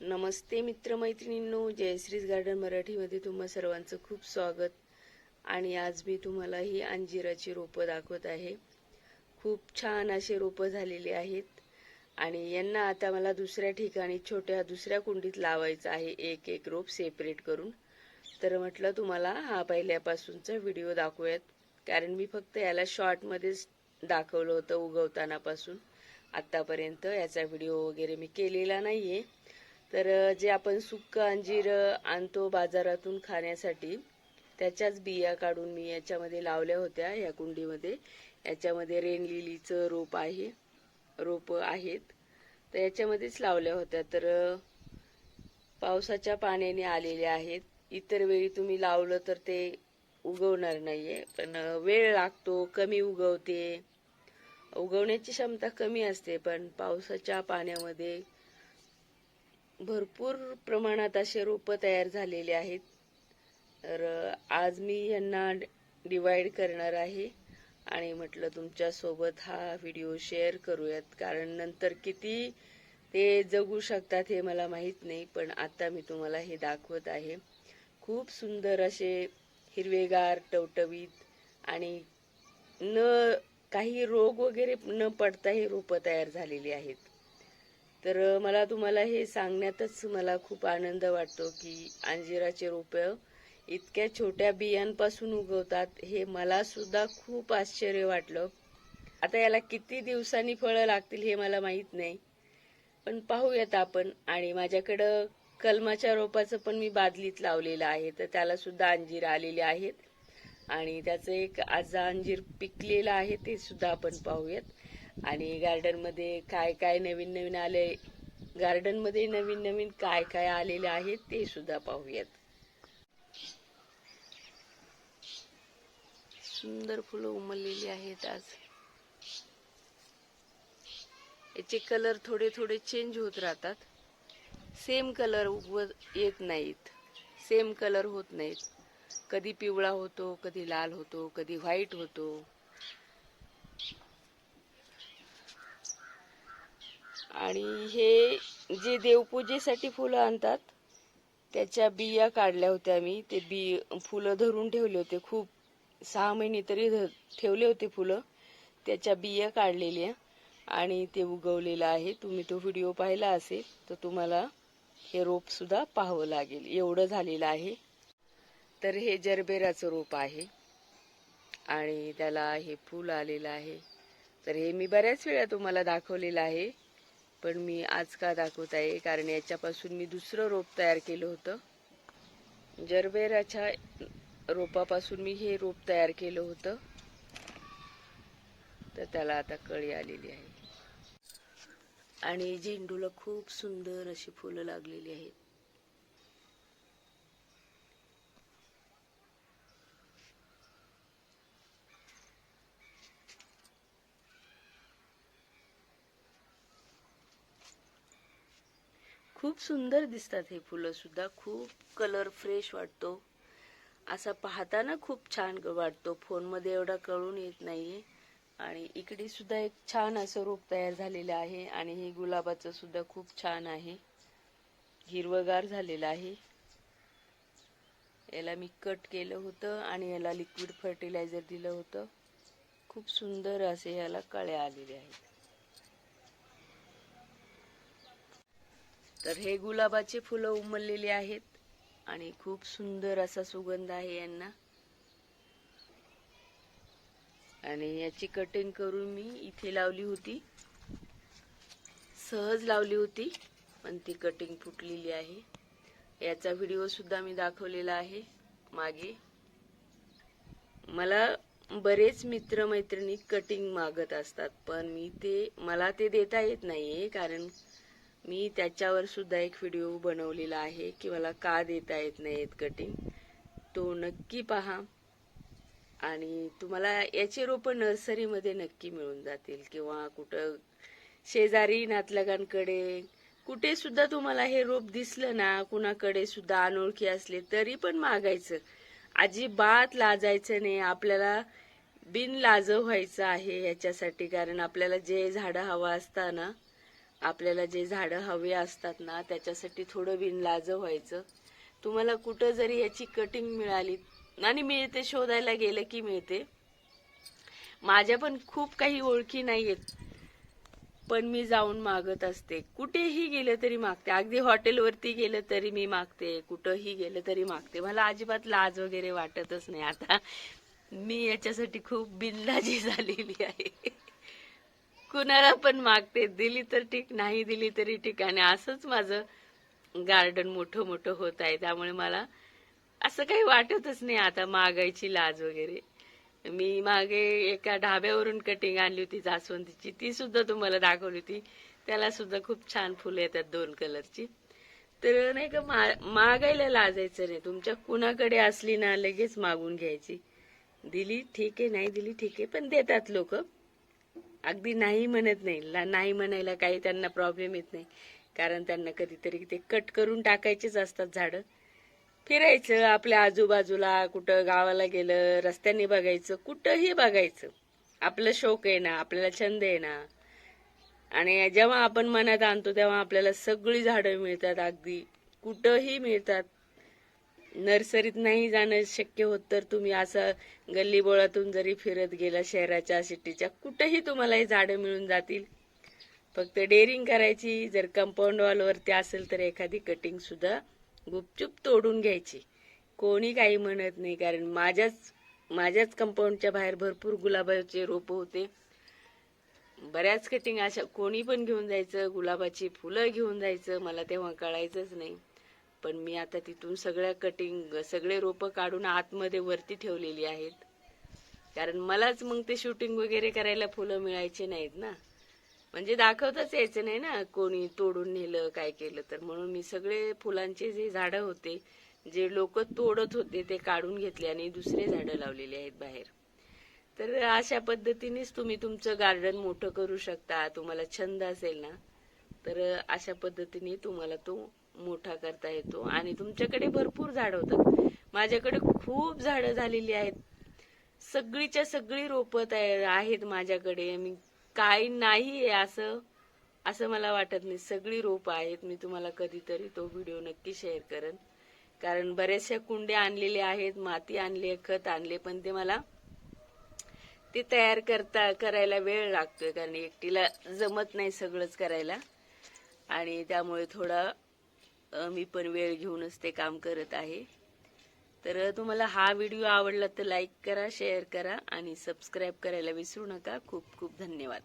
नमस्ते मित्रमैत्रिणींनो जयश्रीज garden मराठीमध्ये तुम्हा सर्वांचं खूप स्वागत. आणि आज मी तुम्हाला ही अंजिराची रोपं दाखवत आहे. खूप छान असे रोपं झालेली आहेत. आणि यांना आता मला दुसऱ्या ठिकाणी छोट्या दुसऱ्या कुंडीत लावायचं आहे. एक एक रोप सेपरेट करून. तर म्हटलं तुम्हाला हा पहिल्यापासूनचा व्हिडिओ दाखवूयात. कारण मी फक्त याला शॉर्टमध्येच दाखवलं होतं उगवतानापासून. आत्तापर्यंत याचा व्हिडिओ वगैरे मी केलेला नाही आहे तर जे आपण सुक्क अंजीर आणतो बाजारातून खाण्यासाठी त्याच्याच बिया काढून मी याच्यामध्ये लावल्या होत्या या कुंडीमध्ये. याच्यामध्ये रेनलिलीचं रोप आहे रोप आहेत. तर याच्यामध्येच लावल्या होत्या. तर पावसाच्या पाण्याने आलेल्या आहेत. इतर वेळी तुम्ही लावलं तर ते उगवणार नाहीये. पण वेळ लागतो कमी उगवते. उगवण्याची क्षमता कमी असते पण पावसाच्या पाण्यामध्ये भरपूर प्रमाणात असे रोपं तयार झालेले आहेत. तर आज मी यांना डिवाइड करणार आहे आणि म्हटलं तुमच्यासोबत हा व्हिडिओ शेअर करूयात. कारण नंतर किती ते जगू शकतात हे मला माहीत नाही पण आता मी तुम्हाला हे दाखवत आहे. खूप सुंदर असे हिरवेगार टवटवीत आणि न काही रोग वगैरे न पडता हे रोपं तयार झालेली आहेत. तर मला तुम्हाला हे सांगण्यातच मला खूप आनंद वाटतो की अंजिराचे रोपं इतक्या छोट्या बियांपासून उगवतात हे मला सुद्धा खूप आश्चर्य वाटलं. आता याला किती दिवसांनी फळं लागतील हे मला माहीत नाही. पण पाहूयात आपण आणि माझ्याकडं कलमाच्या रोपाचं पण मी बादलीत लावलेलं आहे. तर त्याला सुद्धा अंजीर आलेले आहेत. आणि त्याचं एक आजा अंजीर पिकलेलं आहे ते सुद्धा आपण पाहूयात. आणि गार्डनमध्ये काय काय नवीन नवीन आले गार्डनमध्ये नवीन नवीन काय काय आलेले आहेत ते सुद्धा पाहूयात. सुंदर फुलं उमललेली आहेत आज. याचे कलर थोडे थोडे चेंज होत राहतात. सेम कलर उगवत येत नाहीत. सेम कलर होत नाहीत. कधी पिवळा होतो कधी लाल होतो कधी व्हाईट होतो. आणि हे जे देवपूजेसाठी फुलं आणतात त्याच्या बिया काढल्या होत्या मी. ते बी फुलं धरून ठेवले होते. खूप सहा महिने तरी ध- ठेवले होते फुलं. त्याच्या बिया काढलेल्या. आणि ते उगवलेलं आहे. तुम्ही तो व्हिडिओ पाहिला असेल तर तुम्हाला हे रोप सुद्धा पाहावं लागेल. एवढं झालेलं आहे. तर हे जरबेराचं रोप आहे. आणि त्याला हे फूल आलेलं आहे. तर हे मी बऱ्याच वेळा तुम्हाला दाखवलेलं आहे. पण मी आज का दाखवत आहे? कारण याच्यापासून मी दुसरं रोप तयार केलं होतं. जरबेराच्या रोपापासून मी हे रोप तयार केलं होतं. तर त्याला आता कळी आलेली आहे. आणि झेंडूला खूप सुंदर अशी फुलं लागलेली आहेत. खूप सुंदर दिसतात हे फुलं सुद्धा. खूप कलर फ्रेश वाटतो. असा पाहताना खूप छान वाटतो. फोनमध्ये एवढा कळून येत नाहीये. आणि इकडे सुद्धा एक छान असं रोप तयार झालेलं आहे आणि हे गुलाबाचं सुद्धा खूप छान आहे. हिरवगार झालेलं आहे. याला मी कट केलं होतं आणि याला लिक्विड फर्टिलायझर दिलं होतं. खूप सुंदर असे याला कळ्या आलेल्या आहेत. तर हे गुलाबाचे फुलं उमललेली आहेत आणि खूप सुंदर असा सुगंध आहे यांना. आणि याची कटिंग करून मी इथे लावली होती. सहज लावली होती पण ती कटिंग फुटलेली आहे. याचा व्हिडिओ सुद्धा मी दाखवलेला आहे मागे. मला बरेच मित्र मैत्रिणी कटिंग मागत असतात पण मी ते मला ते देता येत नाहीये कारण मी त्याच्यावर सुद्धा एक व्हिडिओ बनवलेला आहे की मला का देता येत नाहीत कटिंग तो नक्की पहा. आणि तुम्हाला याचे रोपं नर्सरीमध्ये नक्की मिळून जातील किंवा कुठं शेजारी नातलगांकडे कुठे सुद्धा तुम्हाला हे रोप दिसलं ना कुणाकडे सुद्धा अनोळखी असले तरी पण मागायचं. अजिबात लाजायचं नाही. आपल्याला बिन लाज व्हायचं आहे याच्यासाठी. कारण आपल्याला जे झाडं हवं असतं ना आपल्याला जे झाडं हवे असतात ना त्याच्यासाठी थोडं बिन लाज व्हायचं. तुम्हाला कुठं जरी याची कटिंग मिळाली आणि मिळते शोधायला गेलं की मिळते. माझ्या पण खूप काही ओळखी नाहीयेत पण मी जाऊन मागत असते. कुठेही गेलं तरी मागते. अगदी हॉटेलवरती गेलं तरी मी मागते. कुठंही गेलं तरी मागते. मला अजिबात लाज वगैरे वाटतच नाही. आता मी याच्यासाठी खूप बिनलाजी झालेली आहे. कुणाला पण मागते. दिली तर ठीक नाही दिली तरी ठीक. आणि असंच माझं गार्डन मोठं मोठं होत आहे. त्यामुळे मला असं काही वाटतच नाही आता मागायची लाज वगैरे. मी मागे एका ढाब्यावरून कटिंग आणली होती जास्वंदीची. ती सुद्धा तुम्हाला दाखवली होती. त्याला सुद्धा खूप छान फुलं येतात दोन कलरची तर नाही का मा- मागायला लाजायचं नाही. तुमच्या कुणाकडे असली ना लगेच मागून घ्यायची. दिली ठीक आहे नाही दिली ठीक आहे पण देतात लोक. अगदी नाही म्हणत नाही. ला- नाही म्हणायला काही त्यांना प्रॉब्लेम येत नाही. कारण त्यांना कधीतरी ते कट करून टाकायचेच असतात झाडं. फिरायचं आपल्या आजूबाजूला कुठं गावाला गेलं रस्त्याने बघायचं कुठंही बघायचं. आपलं शौक आहे ना आपल्याला छंद आहे ना. आणि जेव्हा आपण मनात आणतो तेव्हा आपल्याला सगळी झाडं मिळतात अगदी. कुठंही मिळतात. नर्सरीत नाही जाणं शक्य होत तर तुम्ही असं गल्लीबोळातून जरी फिरत गेला शहराच्या सिटीच्या कुठंही तुम्हाला हे झाडं मिळून जातील. फक्त डेअरिंग करायची जर कंपाऊंड वॉलवरती असेल तर एखादी कटिंग सुद्धा गुपचूप तोडून घ्यायची. कोणी काही म्हणत नाही कारण माझ्याच माझ्याच कंपाऊंडच्या बाहेर भरपूर गुलाबाचे रोप होते. बऱ्याच कटिंग अशा कोणी पण घेऊन जायचं गुलाबाची फुलं घेऊन जायचं मला तेव्हा कळायचंच नाही. पण मी आता तिथून सगळ्या कटिंग सगळे रोपं काढून आतमध्ये वरती ठेवलेली आहेत. कारण मलाच मग ते शूटिंग वगैरे करायला फुलं मिळायची नाहीत ना. म्हणजे दाखवताच यायचं नाही ना कोणी तोडून नेलं काय केलं. तर म्हणून मी सगळे फुलांचे जे झाडं होते जे लोक तोडत होते ते काढून घेतले आणि दुसरे झाडं लावलेली आहेत बाहेर. तर अशा पद्धतीनेच तुम्ही तुमचं गार्डन मोठं करू शकता. तुम्हाला छंद असेल ना तर अशा पद्धतीने तुम्हाला तो मोठा करता येतो. आणि तुमच्याकडे भरपूर झाडं होतात. माझ्याकडे खूप झाडं झालेली आहेत. सगळीच्या सगळी रोपं तयार आहेत माझ्याकडे. मी काही नाही आहे असं. असं मला वाटत नाही. सगळी रोपं आहेत. मी तुम्हाला कधीतरी तो व्हिडिओ नक्की शेअर करेन. कारण बऱ्याचशा कुंड्या आणलेल्या आहेत माती आणली आहे खत आणले पण ते मला ते तयार करता करायला वेळ लागतोय. कारण एकटीला जमत नाही सगळंच करायला. आणि त्यामुळे थोडा मी पण वेळ घेऊनच ते काम करत आहे. तर तुम्हाला हा व्हिडिओ आवडला तर लाईक करा शेअर करा आणि सबस्क्राईब करायला विसरू नका. खूप खूप धन्यवाद.